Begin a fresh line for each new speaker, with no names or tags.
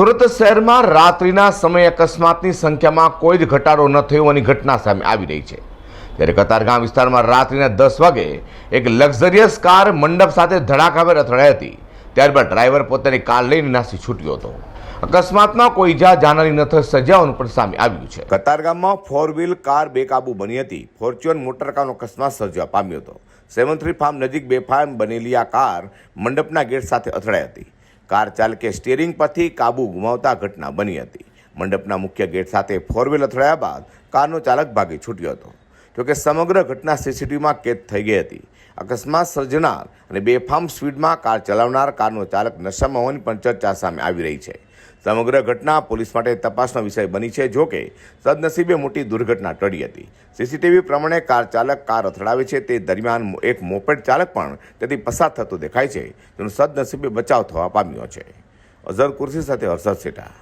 સુરત શહેરમાં રાત્રિના સમયે અકસ્માતની સંખ્યામાં કોઈ જ ઘટાડો ન થયો હોવાની ઘટના સામે આવી રહી છે. ત્યારે કતારગામ વિસ્તારમાં રાત્રિના દસ વાગે એક લક્ઝરિયસ કાર મંડપ સાથે ધડાકાભેર અથડાઈ હતી. ત્યારબાદ ડ્રાઈવર પોતાની કાર લઈને નાસી છૂટ્યો હતો. અકસ્માતમાં કોઈ ઇજા જાનહાની ન થઈ સજાઓનું પણ સામે આવ્યું છે. કતારગામમાં ફોર વ્હીલ કાર બેકાબુ બની હતી. ફોર્ચ્યુન મોટરકારનો અકસ્માત સર્જવા પામ્યો હતો. સેવન થ્રી ફાર્મ નજીક બેફામ બનેલી આ કાર મંડપના ગેટ સાથે અથડાઈ હતી. કાર ચાલકે સ્ટીયરિંગ પરથી કાબુ ગુમાવતા ઘટના બની હતી. મંડપના મુખ્ય ગેટ સાથે ફોર વ્હીલ અથડાયા બાદ કારનો ચાલક ભાગી છૂટ્યો હતો. જોકે સમગ્ર ઘટના સીસીટીવીમાં કેદ થઈ ગઈ હતી. અકસ્માત સર્જનાર અને બેફામ સ્પીડમાં કાર ચલાવનાર કારનો ચાલક નશામાં હોવાની પણ ચર્ચા સામે આવી રહી છે. સમગ્ર ઘટના પોલીસ માટે તપાસનો વિષય બની છે જોકે સદનસીબે મોટી દુર્ઘટના ટળી હતી. સીસીટીવી પ્રમાણે કાર ચાલક કાર અથડાવે છે, તે દરમિયાન એક મોપેડ ચાલક પણ તેથી પસાર થતો દેખાય છે તેનો સદનસીબે બચાવ થવા પામ્યો છે. અઝર કુર્સી સાથે હર્ષદ સેઠા.